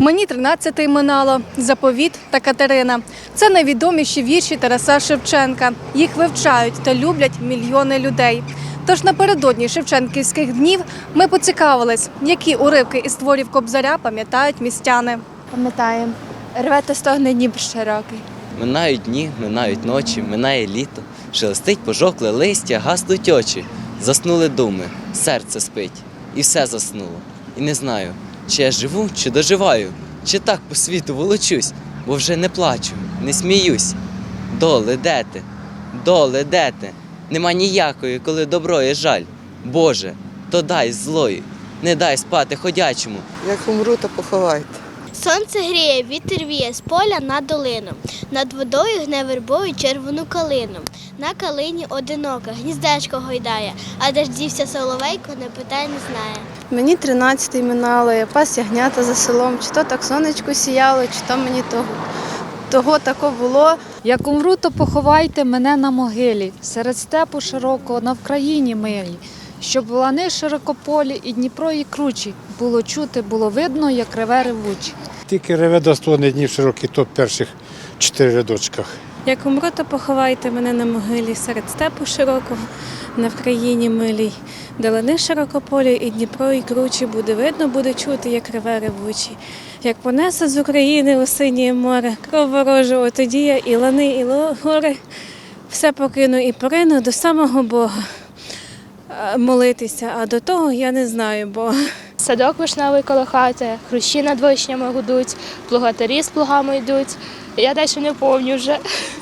Мені 13 минало, заповіт та Катерина. Це найвідоміші вірші Тараса Шевченка. Їх вивчають та люблять мільйони людей. Тож напередодні Шевченківських днів ми поцікавились, які уривки із творів Кобзаря пам'ятають містяни. Пам'ятаємо. Рве та стогне Дніпр широкий. Минають дні, минають ночі, минає літо, шелестить пожовкле листя, гаснуть очі, заснули думи, серце спить, і все заснуло. І не знаю, чи я живу, чи доживаю, чи так по світу волочусь, бо вже не плачу, не сміюсь. Доле, де ти? Доле, де ти? Нема ніякої, коли добро є жаль. Боже, то дай злої, не дай спати ходячому. Як умру, то поховайте. Сонце гріє, вітер віє з поля на долину. Над водою гне вербою червону калину. На калині одинока, гніздечко гойдає, а де ж дівся соловейко, не питай, не знає. Мені 13 минало, я пас ягнята за селом, чи то так сонечко сіяло, чи то мені того, того тако було. Як умру, то поховайте мене на могилі, серед степу широкого, на Вкраїні милій, щоб лани широкополі і Дніпро і кручі. Було чути, було видно, як реве ревучі. Тільки реве до сторони днів широкий топ перших чотири рядочках. Як умру, то поховайте мене на могилі серед степу широкого, на Вкраїні милій, де лани широкополі і Дніпро і кручі буде видно, буде чути, як реве ревучі. Як понесе з України у синє море, кров ворожого, тоді я і лани, і гори, все покину і порину до самого Бога молитися, а до того я не знаю бо Садок вишневий коло хати, хрущі над вишнями гудуть, плугатарі з плугами йдуть. Я дещо не пам'ятаю вже.